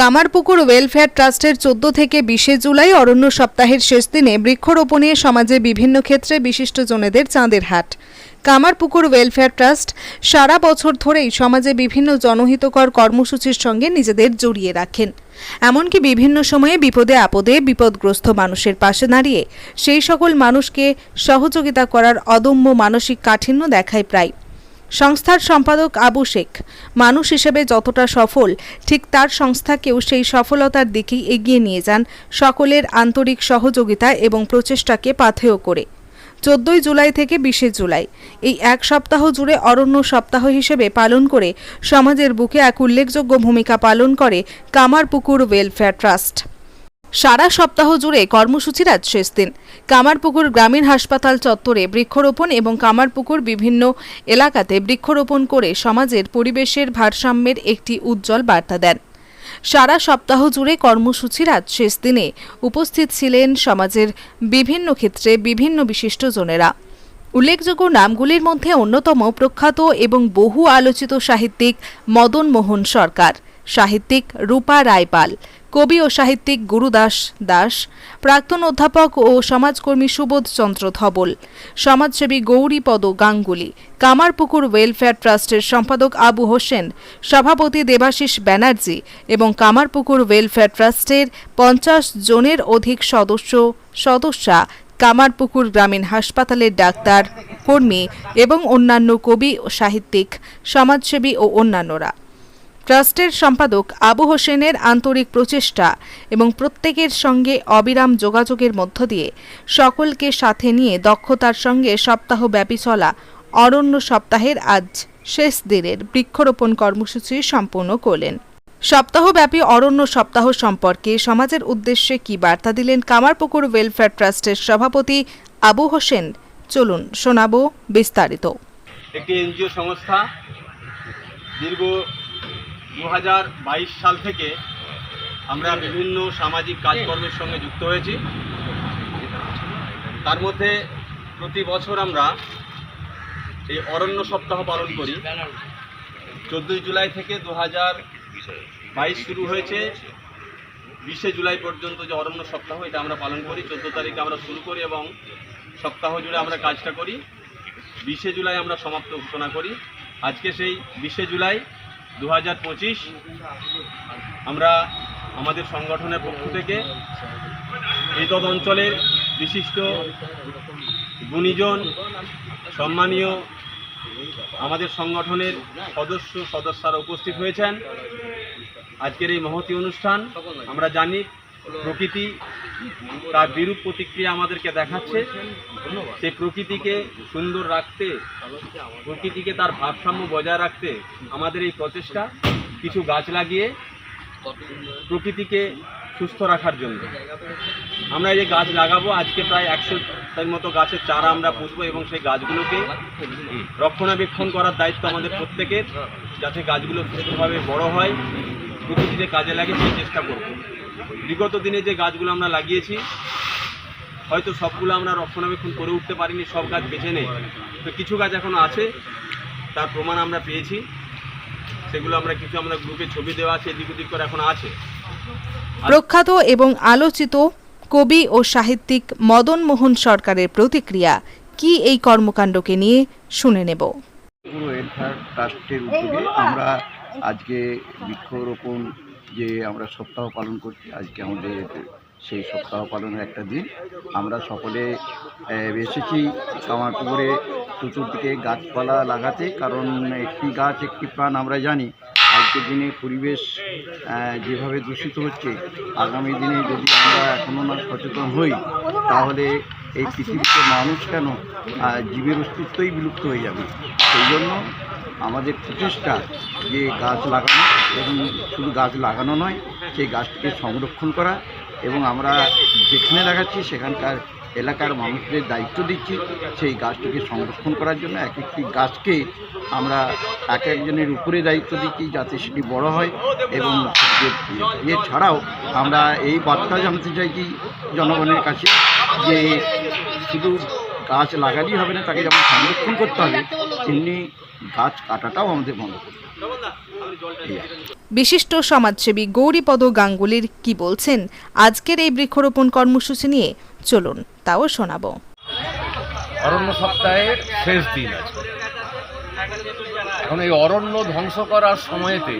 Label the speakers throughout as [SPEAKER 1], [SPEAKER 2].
[SPEAKER 1] Kamarpukur welfare ট্রাস্টের চোদ্দ থেকে বিশে জুলাই অরণ্য সপ্তাহের শেষ দিনে বৃক্ষরোপণে সমাজে বিভিন্ন ক্ষেত্রে বিশিষ্টজনেদের চাঁদের হাট। কামারপুকুর ওয়েলফেয়ার ট্রাস্ট সারা বছর ধরেই সমাজে বিভিন্ন জনহিতকর কর্মসূচির সঙ্গে নিজেদের জড়িয়ে রাখেন। এমনকি বিভিন্ন সময়ে বিপদে আপদে বিপদগ্রস্ত মানুষের পাশে দাঁড়িয়ে সেই সকল মানুষকে সহযোগিতা করার অদম্য মানসিক কাঠিন্য দেখায় প্রায় সংস্থার সম্পাদক আবু শেখ। মানুষ হিসেবে যতটা সফল, ঠিক তার সংস্থাকেও সেই সফলতার দিকেই এগিয়ে নিয়ে যান সকলের আন্তরিক সহযোগিতা এবং প্রচেষ্টাকে পাথেয় করে। চোদ্দই জুলাই থেকে বিশে জুলাই, এই এক সপ্তাহ জুড়ে অরণ্য সপ্তাহ হিসেবে পালন করে সমাজের বুকে এক উল্লেখযোগ্য ভূমিকা পালন করে কামারপুকুর ওয়েলফেয়ার ট্রাস্ট সারা সপ্তাহ জুড়ে কর্মসূচির আজ শেষ দিন। কামারপুকুর গ্রামীণ হাসপাতাল চত্বরে বৃক্ষরোপণ এবং কামারপুকুর বিভিন্ন এলাকাতে বৃক্ষরোপণ করে সমাজের পরিবেশের ভারসাম্যের একটি উজ্জ্বল বার্তা দেন। সারা সপ্তাহ জুড়ে কর্মসূচির আজ শেষ দিনে উপস্থিত ছিলেন সমাজের বিভিন্ন ক্ষেত্রে বিভিন্ন বিশিষ্টজনেরা উল্লেখযোগ্য নামগুলির মধ্যে অন্যতম প্রখ্যাত এবং বহু আলোচিত সাহিত্যিক মদন মোহন সরকার। সাহিত্যিক রূপা রায়পাল, কবি ও সাহিত্যিক গুরুদাস দাস, প্রাক্তন অধ্যাপক ও সমাজকর্মী সুবোধ চন্দ্র ধবল, সমাজসেবী গৌরীপদ গাঙ্গুলি, কামারপুকুর ওয়েলফেয়ার ট্রাস্টের সম্পাদক আবু হোসেন, সভাপতি দেবাশিস ব্যানার্জি এবং কামারপুকুর ওয়েলফেয়ার ট্রাস্টের পঞ্চাশ জনের অধিক সদস্য সদস্যা কামারপুকুর গ্রামীণ হাসপাতালের ডাক্তার, কর্মী এবং অন্যান্য কবি ও সাহিত্যিক, সমাজসেবী ও অন্যান্যরা। ট্রাস্টের সম্পাদক আবু হোসেনের আন্তরিক প্রচেষ্টা এবং প্রত্যেকের সঙ্গে অবিরাম যোগাযোগের মধ্য দিয়ে সকলকে সাথে নিয়ে দক্ষতার সঙ্গে সপ্তাহব্যাপী চলা অরণ্য সপ্তাহের আজ শেষ দিনের বৃক্ষরোপণ কর্মসূচি সম্পন্ন করলেন। সপ্তাহব্যাপী অরণ্য সপ্তাহ সম্পর্কে সমাজের উদ্দেশ্যে কি বার্তা দিলেন কামারপুকুর ওয়েলফেয়ার ট্রাস্টের সভাপতি আবু হোসেন? চলুন শোনাবো বিস্তারিত।
[SPEAKER 2] একটি এনজিও সংস্থা দীর্ঘ দু হাজার বাইশ সাল থেকে আমরা বিভিন্ন সামাজিক কাজকর্মের সঙ্গে যুক্ত হয়েছি। তার মধ্যে প্রতি বছর আমরা এই অরণ্য সপ্তাহ পালন করি। চোদ্দোই জুলাই থেকে দু বাইশ শুরু হয়েছে। বিশে জুলাই পর্যন্ত যে অরণ্য সপ্তাহ, এটা আমরা পালন করি। চোদ্দ তারিখে আমরা শুরু করি এবং সপ্তাহ জুড়ে আমরা কাজটা করি। বিশে জুলাই আমরা সমাপ্ত ঘোষণা করি। আজকে সেই বিশে জুলাই দু হাজার পঁচিশ আমরা আমাদের সংগঠনের পক্ষ থেকে এই তদ অঞ্চলের বিশিষ্ট গুণীজন, সম্মানীয় আমাদের সংগঠনের সদস্য, সদস্যরা উপস্থিত হয়েছেন। আজকের এই মহতি অনুষ্ঠান আমরা জানি প্রকৃতি তার বিরূপ প্রতিক্রিয়া আমাদেরকে দেখাচ্ছে। সেই প্রকৃতিকে সুন্দর রাখতে, প্রকৃতিকে তার ভারসাম্য বজায় রাখতে আমাদের এই প্রচেষ্টা। কিছু গাছ লাগিয়ে প্রকৃতিকে সুস্থ রাখার জন্য। আমরা যে গাছ লাগাবো, আজকে প্রায় একশো তার মতো গাছের চারা আমরা পুষবো এবং সেই গাছগুলোকে রক্ষণাবেক্ষণ করার দায়িত্ব আমাদের প্রত্যেকের, যাতে গাছগুলো সুস্থভাবে বড় হয়। প্রকৃতিতে কাজে লাগে সেই চেষ্টা করব। বিগত দিনে যে গাছগুলো আমরা লাগিয়েছি হয়তো সবগুলো আমরা রক্ষণাবেক্ষণ করে উঠতে পারিনি সব গাছ বেছে নেই। তো কিছু গাছ এখনও আছে তার প্রমাণ আমরা পেয়েছি। সেগুলো আমরা কিছু আমরা গ্রুপে ছবি দেওয়া আছে এদিক ওদিক করে এখন আছে।
[SPEAKER 1] প্রখ্যাত এবং আলোচিত কবি ও সাহিত্যিক মদন মোহন সরকারের প্রতিক্রিয়া কি এই কর্মকাণ্ডকে নিয়ে শুনে নেব।
[SPEAKER 3] পুরো ওয়েলফেয়ার ট্রাস্টের উদ্যোগে আমরা আজকে বৃক্ষরোপণ যে আমরা সপ্তাহ পালন করছি, আজকে আমাদের সেই সপ্তাহ পালনের একটা দিন। আমরা সকলে এসেছি কামারপুকুরে চতুর্দিকে গাছপালা লাগাতে, কারণ একটি গাছ, একটি প্রাণ আমরা জানি, আজকের দিনে পরিবেশ যেভাবে দূষিত হচ্ছে, আগামী দিনে যদি আমরা এখনও না সচেতন হই, তাহলে এই পৃথিবীতে মানুষ কেন জীবের অস্তিত্বই বিলুপ্ত হয়ে যাবে? সেই জন্য আমাদের প্রচেষ্টা যে গাছ লাগানো এবং শুধু গাছ লাগানো নয়, সেই গাছটিকে সংরক্ষণ করা এবং আমরা যেখানে লাগাচ্ছি সেখানকার এলাকার মানুষদের দায়িত্ব দিচ্ছি সেই গাছটিকে সংরক্ষণ করার জন্য। এক একটি গাছকে আমরা এক একজনের উপরে দায়িত্ব দিচ্ছি যাতে সেটি বড় হয় এবং এ ছাড়াও আমরা এই বার্তা জানতে চাইছি জনগণের কাছে যে শুধু গাছ লাগালেই হবে না, তাকে যেমন সংরক্ষণ করতে হবে তেমনি গাছ কাটাটাও আমাদের বন্ধ করতে
[SPEAKER 1] বিশিষ্ট সমাজসেবী গৌরীপদ গাঙ্গুলির কি বলছেন? আজকের এই বৃক্ষরোপণ কর্মসূচি নিয়ে চলুন তাও শোনাবো।
[SPEAKER 4] অরণ্য সপ্তাহের শেষ দিন আছে। এখন এই অরণ্য ধ্বংস করার সময়তে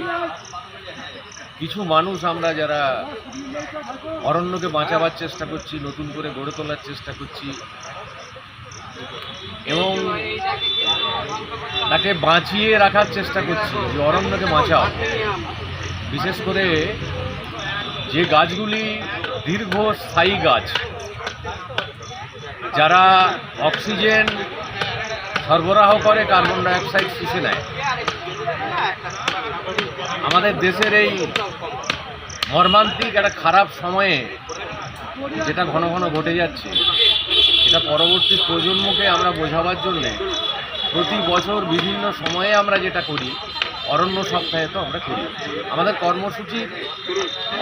[SPEAKER 4] কিছু মানুষ আমরা যারা অরণ্যকে বাঁচাবার চেষ্টা করছি নতুন করে গড়ে তোলার চেষ্টা করছি এবং তাকে বাঁচিয়ে রাখার চেষ্টা করছি, যে অরণ্যকে বাঁচাও। বিশেষ করে যে গাছগুলি দীর্ঘস্থায়ী গাছ, যারা অক্সিজেন সরবরাহ করে কার্বন ডাইঅক্সাইড শুষে নেয়। আমাদের দেশের এই মর্মান্তিক একটা খারাপ সময়ে যেটা ঘন ঘন ঘটে যাচ্ছে এটা পরবর্তী প্রজন্মকে আমরা বোঝাবার জন্যে প্রতি বছর বিভিন্ন সময়ে আমরা যেটা করি, অরণ্য সপ্তাহে তো আমরা করি। আমাদের কর্মসূচির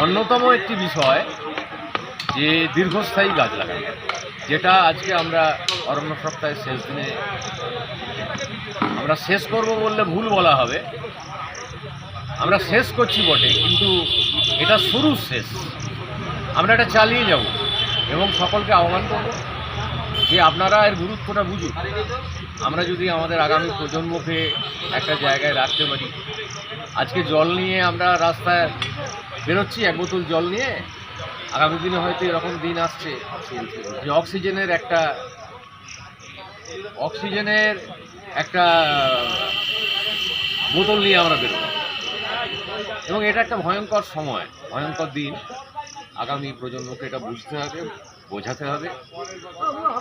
[SPEAKER 4] অন্যতম একটি বিষয় যে দীর্ঘস্থায়ী গাছ লাগানো, যেটা আজকে আমরা অরণ্য সপ্তাহের শেষ দিনে আমরা শেষ করব বললে ভুল বলা হবে। আমরা শেষ করছি বটে, কিন্তু এটা শুরু শেষ। আমরা এটা চালিয়ে যাব এবং সকলকে আহ্বান করব। যে আপনারা এর গুরুত্বটা বুঝুন। আমরা যদি আমাদের আগামী প্রজন্মকে একটা জায়গায় রাখতে পারি, আজকে জল নিয়ে আমরা রাস্তায় বেরোচ্ছি, এক বোতল জল নিয়ে, আগামী দিনে হয়তো এরকম দিন আসছে। যে অক্সিজেনের একটা অক্সিজেনের একটা বোতল নিয়ে আমরা বেরোবো। এবং এটা একটা ভয়ঙ্কর সময়, ভয়ঙ্কর দিন। আগামী প্রজন্মকে এটা বুঝতে হবে। বোঝাতে হবে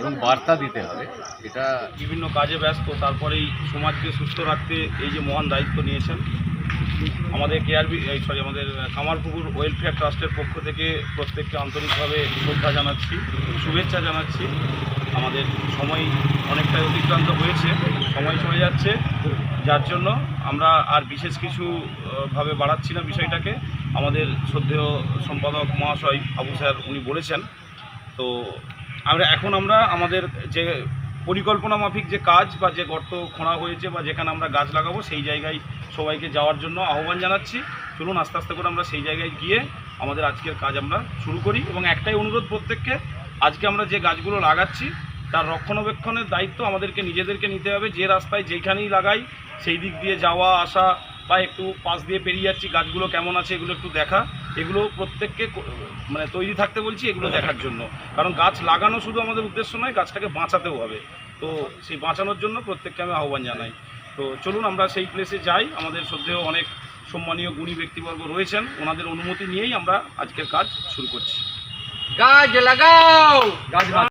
[SPEAKER 4] এবং বার্তা দিতে হবে। এটা
[SPEAKER 5] বিভিন্ন কাজে ব্যস্ত, তারপরেই সমাজকে সুস্থ রাখতে এই যে মহান দায়িত্ব নিয়েছেন। আমাদের কেআরবি সরি আমাদের কামারপুকুর ওয়েলফেয়ার ট্রাস্টের পক্ষ থেকে প্রত্যেককে আন্তরিকভাবে শ্রদ্ধা জানাচ্ছি, শুভেচ্ছা জানাচ্ছি। আমাদের সময় অনেকটাই অতিক্রান্ত হয়েছে, সময় চলে যাচ্ছে। যার জন্য আমরা আর বিশেষ কিছু ভাবে বাড়াচ্ছি না বিষয়টাকে। আমাদের শ্রদ্ধেয় সম্পাদক মহাশয় আবু স্যার উনি বলেছেন তো আমরা, এখন আমরা আমাদের যে পরিকল্পনা মাফিক যে কাজ বা যে গর্ত খোঁড়া হয়েছে বা যেখানে আমরা গাছ লাগাবো, সেই জায়গায় সবাইকে যাওয়ার জন্য আহ্বান জানাচ্ছি। চলুন আস্তে আস্তে করে আমরা সেই জায়গায় গিয়ে আমাদের আজকের কাজ আমরা শুরু করি। এবং একটাই অনুরোধ প্রত্যেককে, আজকে আমরা যে গাছগুলো লাগাচ্ছি, তার রক্ষণাবেক্ষণের দায়িত্ব আমাদেরকে, নিজেদেরকে নিতে হবে। যে রাস্তায় যেখানেই লাগাই, সেই দিক দিয়ে যাওয়া, আসা বা একটু পাশ দিয়ে পেরিয়ে যাচ্ছি গাছগুলো কেমন আছে এগুলো একটু দেখা। এগুলো প্রত্যেককে মানে তৈরি থাকতে বলছি এগুলো দেখার জন্য। কারণ গাছ লাগানো শুধু আমাদের উদ্দেশ্য নয় গাছটাকে বাঁচাতেও হবে। তো সেই বাঁচানোর জন্য প্রত্যেককে আমি আহ্বান জানাই। তো চলুন আমরা সেই প্লেসে যাই। আমাদের সদ্যেও অনেক সম্মানীয় গুণী ব্যক্তিবর্গ রয়েছেন। ওনাদের অনুমতি নিয়েই আমরা আজকের কাজ শুরু করছি।
[SPEAKER 4] গাছ লাগাও! গাছ